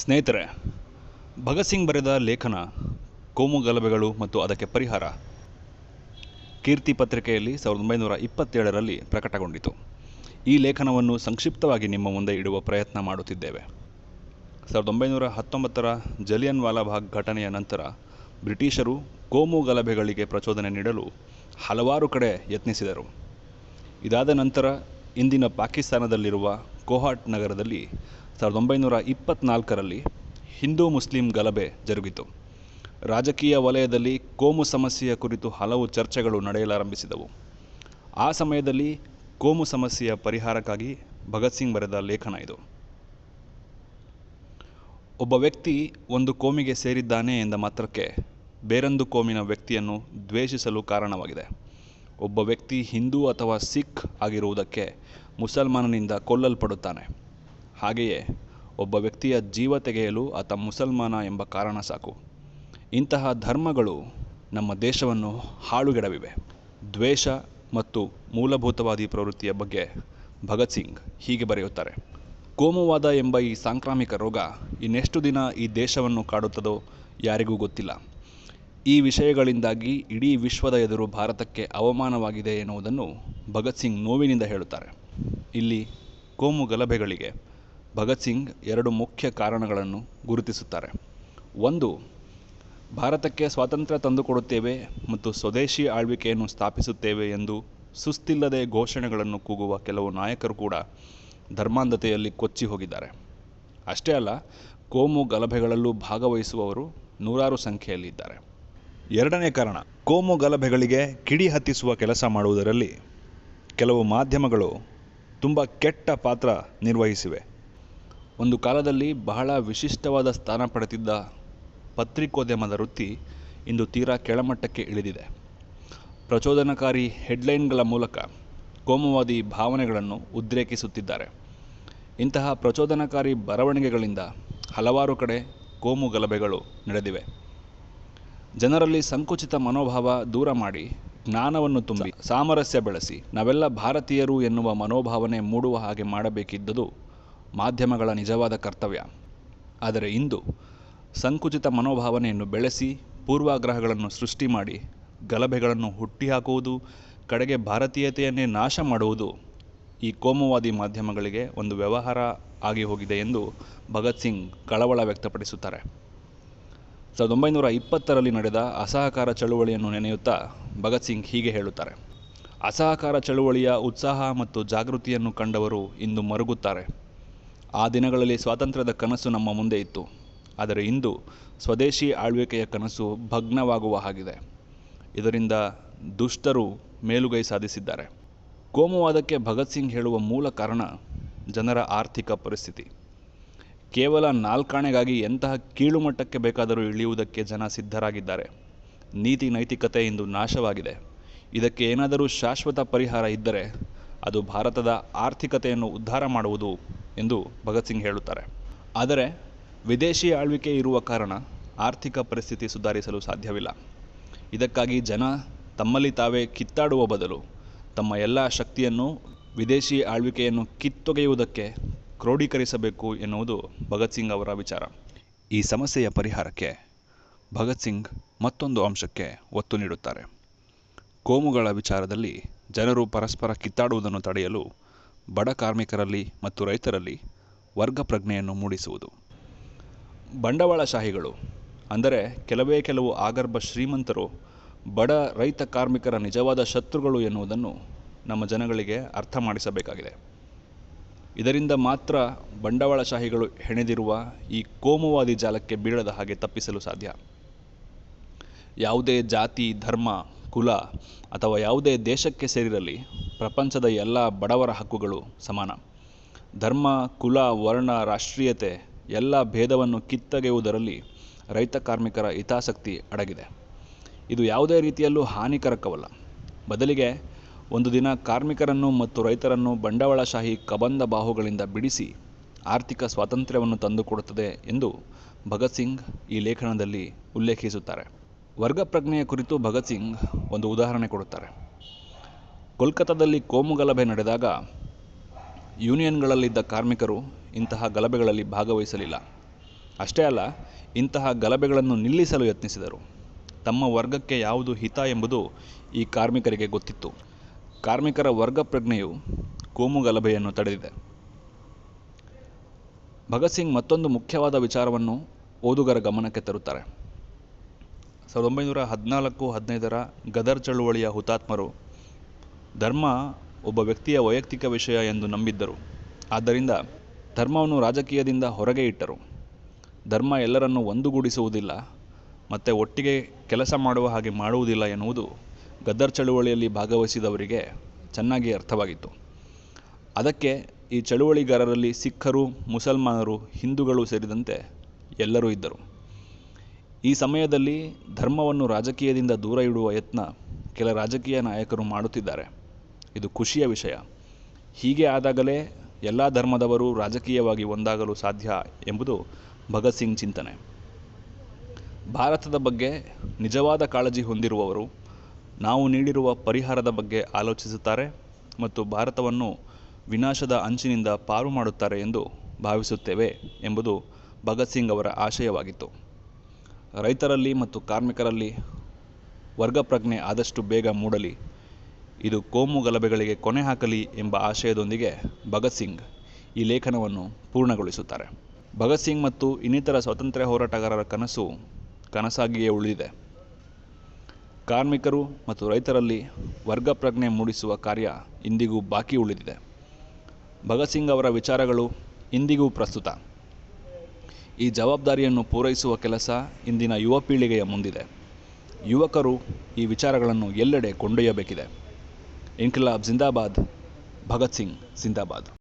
ಸ್ನೇಹಿತರೆ, ಭಗತ್ ಸಿಂಗ್ ಬರೆದ ಲೇಖನ ಕೋಮು ಗಲಭೆಗಳು ಮತ್ತು ಅದಕ್ಕೆ ಪರಿಹಾರ ಕೀರ್ತಿ ಪತ್ರಿಕೆಯಲ್ಲಿ ಸಾವಿರದ ಒಂಬೈನೂರ ಇಪ್ಪತ್ತೇಳರಲ್ಲಿ ಪ್ರಕಟಗೊಂಡಿತು. ಈ ಲೇಖನವನ್ನು ಸಂಕ್ಷಿಪ್ತವಾಗಿ ನಿಮ್ಮ ಮುಂದೆ ಇಡುವ ಪ್ರಯತ್ನ ಮಾಡುತ್ತಿದ್ದೇವೆ. ಸಾವಿರದ ಒಂಬೈನೂರ ಹತ್ತೊಂಬತ್ತರ ಜಲಿಯನ್ ವಾಲಾಬಾಗ್ ಘಟನೆಯ ನಂತರ ಬ್ರಿಟಿಷರು ಕೋಮು ಗಲಭೆಗಳಿಗೆ ಪ್ರಚೋದನೆ ನೀಡಲು ಹಲವಾರು ಕಡೆ ಯತ್ನಿಸಿದರು. ಇದಾದ ನಂತರ ಇಂದಿನ ಪಾಕಿಸ್ತಾನದಲ್ಲಿರುವ ಕೋಹಾಟ್ ನಗರದಲ್ಲಿ ಸಾವಿರದ ಒಂಬೈನೂರ ಇಪ್ಪತ್ತ್ನಾಲ್ಕರಲ್ಲಿ ಹಿಂದೂ ಮುಸ್ಲಿಂ ಗಲಭೆ ಜರುಗಿತು. ರಾಜಕೀಯ ವಲಯದಲ್ಲಿ ಕೋಮು ಸಮಸ್ಯೆಯ ಕುರಿತು ಹಲವು ಚರ್ಚೆಗಳು ನಡೆಯಲಾರಂಭಿಸಿದವು. ಆ ಸಮಯದಲ್ಲಿ ಕೋಮು ಸಮಸ್ಯೆಯ ಪರಿಹಾರಕ್ಕಾಗಿ ಭಗತ್ ಸಿಂಗ್ ಬರೆದ ಲೇಖನ ಇದು. ಒಬ್ಬ ವ್ಯಕ್ತಿ ಒಂದು ಕೋಮಿಗೆ ಸೇರಿದ್ದಾನೆ ಎಂದ ಮಾತ್ರಕ್ಕೆ ಬೇರೊಂದು ಕೋಮಿನ ವ್ಯಕ್ತಿಯನ್ನು ದ್ವೇಷಿಸಲು ಕಾರಣವಾಗಿದೆ. ಒಬ್ಬ ವ್ಯಕ್ತಿ ಹಿಂದೂ ಅಥವಾ ಸಿಖ್ ಆಗಿರುವುದಕ್ಕೆ ಮುಸಲ್ಮಾನನಿಂದ ಕೊಲ್ಲಲ್ಪಡುತ್ತಾನೆ. ಹಾಗೆಯೇ ಒಬ್ಬ ವ್ಯಕ್ತಿಯ ಜೀವ ತೆಗೆಯಲು ಆತ ಮುಸಲ್ಮಾನ ಎಂಬ ಕಾರಣ ಸಾಕು. ಇಂತಹ ಧರ್ಮಗಳು ನಮ್ಮ ದೇಶವನ್ನು ಹಾಳುಗೆಡವಿವೆ. ದ್ವೇಷ ಮತ್ತು ಮೂಲಭೂತವಾದಿ ಪ್ರವೃತ್ತಿಯ ಬಗ್ಗೆ ಭಗತ್ ಸಿಂಗ್ ಹೀಗೆ ಬರೆಯುತ್ತಾರೆ. ಕೋಮುವಾದ ಎಂಬ ಈ ಸಾಂಕ್ರಾಮಿಕ ರೋಗ ಇನ್ನೆಷ್ಟು ದಿನ ಈ ದೇಶವನ್ನು ಕಾಡುತ್ತದೋ ಯಾರಿಗೂ ಗೊತ್ತಿಲ್ಲ. ಈ ವಿಷಯಗಳಿಂದಾಗಿ ಇಡೀ ವಿಶ್ವದ ಎದುರು ಭಾರತಕ್ಕೆ ಅವಮಾನವಾಗಿದೆ ಎನ್ನುವುದನ್ನು ಭಗತ್ ಸಿಂಗ್ ನೋವಿನಿಂದ ಹೇಳುತ್ತಾರೆ. ಇಲ್ಲಿ ಕೋಮು ಗಲಭೆಗಳಿಗೆ ಭಗತ್ ಸಿಂಗ್ ಎರಡು ಮುಖ್ಯ ಕಾರಣಗಳನ್ನು ಗುರುತಿಸುತ್ತಾರೆ. ಒಂದು, ಭಾರತಕ್ಕೆ ಸ್ವಾತಂತ್ರ್ಯ ತಂದುಕೊಡುತ್ತೇವೆ ಮತ್ತು ಸ್ವದೇಶಿ ಆಳ್ವಿಕೆಯನ್ನು ಸ್ಥಾಪಿಸುತ್ತೇವೆ ಎಂದು ಸುಸ್ತಿಲ್ಲದೆ ಘೋಷಣೆಗಳನ್ನು ಕೂಗುವ ಕೆಲವು ನಾಯಕರು ಕೂಡ ಧರ್ಮಾಂಧತೆಯಲ್ಲಿ ಕೊಚ್ಚಿ ಹೋಗಿದ್ದಾರೆ. ಅಷ್ಟೇ ಅಲ್ಲ, ಕೋಮು ಗಲಭೆಗಳಲ್ಲೂ ಭಾಗವಹಿಸುವವರು ನೂರಾರು ಸಂಖ್ಯೆಯಲ್ಲಿ ಇದ್ದಾರೆ ಎರಡನೇ ಕಾರಣ, ಕೋಮು ಗಲಭೆಗಳಿಗೆ ಕಿಡಿ ಹತ್ತಿಸುವ ಕೆಲಸ ಮಾಡುವುದರಲ್ಲಿ ಕೆಲವು ಮಾಧ್ಯಮಗಳು ತುಂಬ ಕೆಟ್ಟ ಪಾತ್ರ ನಿರ್ವಹಿಸಿವೆ. ಒಂದು ಕಾಲದಲ್ಲಿ ಬಹಳ ವಿಶಿಷ್ಟವಾದ ಸ್ಥಾನ ಪಡೆದಿದ್ದ ಪತ್ರಿಕೋದ್ಯಮದ ವೃತ್ತಿ ಇಂದು ತೀರಾ ಕೆಳಮಟ್ಟಕ್ಕೆ ಇಳಿದಿದೆ. ಪ್ರಚೋದನಕಾರಿ ಹೆಡ್ಲೈನ್ಗಳ ಮೂಲಕ ಕೋಮುವಾದಿ ಭಾವನೆಗಳನ್ನು ಉದ್ರೇಕಿಸುತ್ತಿದ್ದಾರೆ. ಇಂತಹ ಪ್ರಚೋದನಕಾರಿ ಬರವಣಿಗೆಗಳಿಂದ ಹಲವಾರು ಕಡೆ ಕೋಮು ಗಲಭೆಗಳು ನಡೆದಿವೆ. ಜನರಲ್ಲಿ ಸಂಕುಚಿತ ಮನೋಭಾವ ದೂರ ಮಾಡಿ ಜ್ಞಾನವನ್ನು ತುಂಬಿ ಸಾಮರಸ್ಯ ಬೆಳೆಸಿ ನಾವೆಲ್ಲ ಭಾರತೀಯರು ಎನ್ನುವ ಮನೋಭಾವನೆ ಮೂಡುವ ಹಾಗೆ ಮಾಡಬೇಕಿದ್ದುದು ಮಾಧ್ಯಮಗಳ ನಿಜವಾದ ಕರ್ತವ್ಯ. ಆದರೆ ಇಂದು ಸಂಕುಚಿತ ಮನೋಭಾವನೆಯನ್ನು ಬೆಳೆಸಿ ಪೂರ್ವಾಗ್ರಹಗಳನ್ನು ಸೃಷ್ಟಿ ಮಾಡಿ ಗಲಭೆಗಳನ್ನು ಹುಟ್ಟಿಹಾಕುವುದು, ಕಡೆಗೆ ಭಾರತೀಯತೆಯನ್ನೇ ನಾಶ ಮಾಡುವುದು ಈ ಕೋಮುವಾದಿ ಮಾಧ್ಯಮಗಳಿಗೆ ಒಂದು ವ್ಯವಹಾರ ಆಗಿ ಹೋಗಿದೆ ಎಂದು ಭಗತ್ ಸಿಂಗ್ ಕಳವಳ ವ್ಯಕ್ತಪಡಿಸುತ್ತಾರೆ. ಸಾವಿರದ ಒಂಬೈನೂರ ಇಪ್ಪತ್ತರಲ್ಲಿ ನಡೆದ ಅಸಹಕಾರ ಚಳುವಳಿಯನ್ನು ನೆನೆಯುತ್ತಾ ಭಗತ್ ಸಿಂಗ್ ಹೀಗೆ ಹೇಳುತ್ತಾರೆ. ಅಸಹಕಾರ ಚಳುವಳಿಯ ಉತ್ಸಾಹ ಮತ್ತು ಜಾಗೃತಿಯನ್ನು ಕಂಡವರು ಇಂದು ಮರುಗುತ್ತಾರೆ. ಆ ದಿನಗಳಲ್ಲಿ ಸ್ವಾತಂತ್ರ್ಯದ ಕನಸು ನಮ್ಮ ಮುಂದೆ ಇತ್ತು. ಆದರೆ ಇಂದು ಸ್ವದೇಶಿ ಆಳ್ವಿಕೆಯ ಕನಸು ಭಗ್ನವಾಗುವ ಹಾಗಿದೆ. ಇದರಿಂದ ದುಷ್ಟರು ಮೇಲುಗೈ ಸಾಧಿಸಿದ್ದಾರೆ. ಕೋಮುವಾದಕ್ಕೆ ಭಗತ್ ಸಿಂಗ್ ಹೇಳುವ ಮೂಲ ಕಾರಣ ಜನರ ಆರ್ಥಿಕ ಪರಿಸ್ಥಿತಿ. ಕೇವಲ ನಾಲ್ಕಾಣೆಗಾಗಿ ಎಂತಹ ಕೀಳುಮಟ್ಟಕ್ಕೆ ಬೇಕಾದರೂ ಇಳಿಯುವುದಕ್ಕೆ ಜನ ಸಿದ್ಧರಾಗಿದ್ದಾರೆ. ನೀತಿ ನೈತಿಕತೆ ಇಂದು ನಾಶವಾಗಿದೆ. ಇದಕ್ಕೆ ಏನಾದರೂ ಶಾಶ್ವತ ಪರಿಹಾರ ಇದ್ದರೆ ಅದು ಭಾರತದ ಆರ್ಥಿಕತೆಯನ್ನು ಉದ್ಧಾರ ಮಾಡುವುದು ಎಂದು ಭಗತ್ ಸಿಂಗ್ ಹೇಳುತ್ತಾರೆ. ಆದರೆ, ವಿದೇಶಿ ಆಳ್ವಿಕೆ ಇರುವ ಕಾರಣ ಆರ್ಥಿಕ ಪರಿಸ್ಥಿತಿ ಸುಧಾರಿಸಲು ಸಾಧ್ಯವಿಲ್ಲ. ಇದಕ್ಕಾಗಿ ಜನ ತಮ್ಮಲ್ಲಿ ತಾವೇ ಕಿತ್ತಾಡುವ ಬದಲು ತಮ್ಮ ಎಲ್ಲ ಶಕ್ತಿಯನ್ನು, ವಿದೇಶಿ ಆಳ್ವಿಕೆಯನ್ನು ಕಿತ್ತೊಗೆಯುವುದಕ್ಕೆ ಕ್ರೋಢೀಕರಿಸಬೇಕು ಎನ್ನುವುದು ಭಗತ್ ಸಿಂಗ್ ಅವರ ವಿಚಾರ. ಈ ಸಮಸ್ಯೆಯ ಪರಿಹಾರಕ್ಕೆ ಭಗತ್ ಸಿಂಗ್ ಮತ್ತೊಂದು ಅಂಶಕ್ಕೆ ಒತ್ತು ನೀಡುತ್ತಾರೆ. ಕೋಮುಗಳ ವಿಚಾರದಲ್ಲಿ ಜನರು ಪರಸ್ಪರ ಕಿತ್ತಾಡುವುದನ್ನು ತಡೆಯಲು ಬಡ ಕಾರ್ಮಿಕರಲ್ಲಿ ಮತ್ತು ರೈತರಲ್ಲಿ ವರ್ಗ ಪ್ರಜ್ಞೆಯನ್ನು ಮೂಡಿಸುವುದು. ಬಂಡವಾಳಶಾಹಿಗಳು, ಅಂದರೆ ಕೆಲವೇ ಕೆಲವು ಆಗರ್ಭ ಶ್ರೀಮಂತರು, ಬಡ ರೈತ ಕಾರ್ಮಿಕರ ನಿಜವಾದ ಶತ್ರುಗಳು ಎನ್ನುವುದನ್ನು ನಮ್ಮ ಜನಗಳಿಗೆ ಅರ್ಥ ಮಾಡಿಸಬೇಕಾಗಿದೆ. ಇದರಿಂದ ಮಾತ್ರ ಬಂಡವಾಳಶಾಹಿಗಳು ಹೆಣೆದಿರುವ ಈ ಕೋಮುವಾದಿ ಜಾಲಕ್ಕೆ ಬೀಳದ ಹಾಗೆ ತಪ್ಪಿಸಲು ಸಾಧ್ಯ. ಯಾವುದೇ ಜಾತಿ, ಧರ್ಮ, ಕುಲ ಅಥವಾ ಯಾವುದೇ ದೇಶಕ್ಕೆ ಸೇರಿರಲಿ ಪ್ರಪಂಚದ ಎಲ್ಲ ಬಡವರ ಹಕ್ಕುಗಳು ಸಮಾನ. ಧರ್ಮ, ಕುಲ, ವರ್ಣ, ರಾಷ್ಟ್ರೀಯತೆ ಎಲ್ಲ ಭೇದವನ್ನು ಕಿತ್ತಗೆಯುವುದರಲ್ಲಿ ರೈತ ಕಾರ್ಮಿಕರ ಹಿತಾಸಕ್ತಿ ಅಡಗಿದೆ. ಇದು ಯಾವುದೇ ರೀತಿಯಲ್ಲೂ ಹಾನಿಕರಕವಲ್ಲ. ಬದಲಿಗೆ ಒಂದು ದಿನ ಕಾರ್ಮಿಕರನ್ನು ಮತ್ತು ರೈತರನ್ನು ಬಂಡವಾಳಶಾಹಿ ಕಬಂದ ಬಾಹುಗಳಿಂದ ಬಿಡಿಸಿ ಆರ್ಥಿಕ ಸ್ವಾತಂತ್ರ್ಯವನ್ನು ತಂದುಕೊಡುತ್ತದೆ ಎಂದು ಭಗತ್ ಸಿಂಗ್ ಈ ಲೇಖನದಲ್ಲಿ ಉಲ್ಲೇಖಿಸುತ್ತಾರೆ. ವರ್ಗ ಪ್ರಜ್ಞೆಯ ಕುರಿತು ಭಗತ್ ಸಿಂಗ್ ಒಂದು ಉದಾಹರಣೆ ಕೊಡುತ್ತಾರೆ. ಕೋಲ್ಕತ್ತಾದಲ್ಲಿ ಕೋಮು ಗಲಭೆ ನಡೆದಾಗ ಯೂನಿಯನ್ಗಳಲ್ಲಿದ್ದ ಕಾರ್ಮಿಕರು ಇಂತಹ ಗಲಭೆಗಳಲ್ಲಿ ಭಾಗವಹಿಸಲಿಲ್ಲ. ಅಷ್ಟೇ ಅಲ್ಲ, ಇಂತಹ ಗಲಭೆಗಳನ್ನು ನಿಲ್ಲಿಸಲು ಯತ್ನಿಸಿದರು. ತಮ್ಮ ವರ್ಗಕ್ಕೆ ಯಾವುದು ಹಿತ ಎಂಬುದು ಈ ಕಾರ್ಮಿಕರಿಗೆ ಗೊತ್ತಿತ್ತು. ಕಾರ್ಮಿಕರ ವರ್ಗ ಪ್ರಜ್ಞೆಯು ಕೋಮು ಗಲಭೆಯನ್ನು ತಡೆದಿದೆ. ಭಗತ್ ಸಿಂಗ್ ಮತ್ತೊಂದು ಮುಖ್ಯವಾದ ವಿಚಾರವನ್ನು ಓದುಗರ ಗಮನಕ್ಕೆ ತರುತ್ತಾರೆ. ಸಾವಿರದ ಒಂಬೈನೂರ ಹದಿನಾಲ್ಕು ಹದಿನೈದರ ಗದರ್ ಚಳುವಳಿಯ ಹುತಾತ್ಮರು ಧರ್ಮ ಒಬ್ಬ ವ್ಯಕ್ತಿಯ ವೈಯಕ್ತಿಕ ವಿಷಯ ಎಂದು ನಂಬಿದ್ದರು. ಆದ್ದರಿಂದ ಧರ್ಮವನ್ನು ರಾಜಕೀಯದಿಂದ ಹೊರಗೆ ಇಟ್ಟರು. ಧರ್ಮ ಎಲ್ಲರನ್ನು ಒಂದುಗೂಡಿಸುವುದಿಲ್ಲ, ಮತ್ತು ಒಟ್ಟಿಗೆ ಕೆಲಸ ಮಾಡುವ ಹಾಗೆ ಮಾಡುವುದಿಲ್ಲ ಎನ್ನುವುದು ಗದ್ದರ್ ಚಳುವಳಿಯಲ್ಲಿ ಭಾಗವಹಿಸಿದವರಿಗೆ ಚೆನ್ನಾಗಿ ಅರ್ಥವಾಗಿತ್ತು. ಅದಕ್ಕೆ ಈ ಚಳುವಳಿಗಾರರಲ್ಲಿ ಸಿಖ್ಖರು, ಮುಸಲ್ಮಾನರು, ಹಿಂದೂಗಳು ಸೇರಿದಂತೆ ಎಲ್ಲರೂ ಇದ್ದರು. ಈ ಸಮಯದಲ್ಲಿ ಧರ್ಮವನ್ನು ರಾಜಕೀಯದಿಂದ ದೂರ ಇಡುವ ಯತ್ನ ಕೆಲ ರಾಜಕೀಯ ನಾಯಕರು ಮಾಡುತ್ತಿದ್ದಾರೆ. ಇದು ಖುಷಿಯ ವಿಷಯ. ಹೀಗೆ ಆದಾಗಲೇ ಎಲ್ಲ ಧರ್ಮದವರು ರಾಜಕೀಯವಾಗಿ ಒಂದಾಗಲು ಸಾಧ್ಯ ಎಂಬುದು ಭಗತ್ ಸಿಂಗ್ ಚಿಂತನೆ. ಭಾರತದ ಬಗ್ಗೆ ನಿಜವಾದ ಕಾಳಜಿ ಹೊಂದಿರುವವರು ನಾವು ನೀಡಿರುವ ಪರಿಹಾರದ ಬಗ್ಗೆ ಆಲೋಚಿಸುತ್ತಾರೆ ಮತ್ತು ಭಾರತವನ್ನು ವಿನಾಶದ ಅಂಚಿನಿಂದ ಪಾರು ಮಾಡುತ್ತಾರೆ ಎಂದು ಭಾವಿಸುತ್ತೇವೆ ಎಂಬುದು ಭಗತ್ ಸಿಂಗ್ ಅವರ ಆಶಯವಾಗಿತ್ತು. ರೈತರಲ್ಲಿ ಮತ್ತು ಕಾರ್ಮಿಕರಲ್ಲಿ ವರ್ಗ ಪ್ರಜ್ಞೆ ಆದಷ್ಟು ಬೇಗ ಮೂಡಲಿ. ಇದು ಕೋಮು ಗಲಭೆಗಳಿಗೆ ಕೊನೆ ಹಾಕಲಿ ಎಂಬ ಆಶಯದೊಂದಿಗೆ ಭಗತ್ ಸಿಂಗ್ ಈ ಲೇಖನವನ್ನು ಪೂರ್ಣಗೊಳಿಸುತ್ತಾರೆ. ಭಗತ್ ಸಿಂಗ್ ಮತ್ತು ಇನ್ನಿತರ ಸ್ವಾತಂತ್ರ್ಯ ಹೋರಾಟಗಾರರ ಕನಸು ಕನಸಾಗಿಯೇ ಉಳಿದಿದೆ. ಕಾರ್ಮಿಕರು ಮತ್ತು ರೈತರಲ್ಲಿ ವರ್ಗ ಪ್ರಜ್ಞೆ ಮೂಡಿಸುವ ಕಾರ್ಯ ಇಂದಿಗೂ ಬಾಕಿ ಉಳಿದಿದೆ. ಭಗತ್ ಸಿಂಗ್ ಅವರ ವಿಚಾರಗಳು ಇಂದಿಗೂ ಪ್ರಸ್ತುತ. ಈ ಜವಾಬ್ದಾರಿಯನ್ನು ಪೂರೈಸುವ ಕೆಲಸ ಇಂದಿನ ಯುವ ಪೀಳಿಗೆಯ ಮುಂದಿದೆ. ಯುವಕರು ಈ ವಿಚಾರಗಳನ್ನು ಎಲ್ಲೆಡೆ ಕೊಂಡೊಯ್ಯಬೇಕಿದೆ. ಇನ್ಕಿಲಾಬ್ ಜಿಂದಾಬಾದ್ ಭಗತ್ ಸಿಂಗ್ ಜಿಂದಾಬಾದ್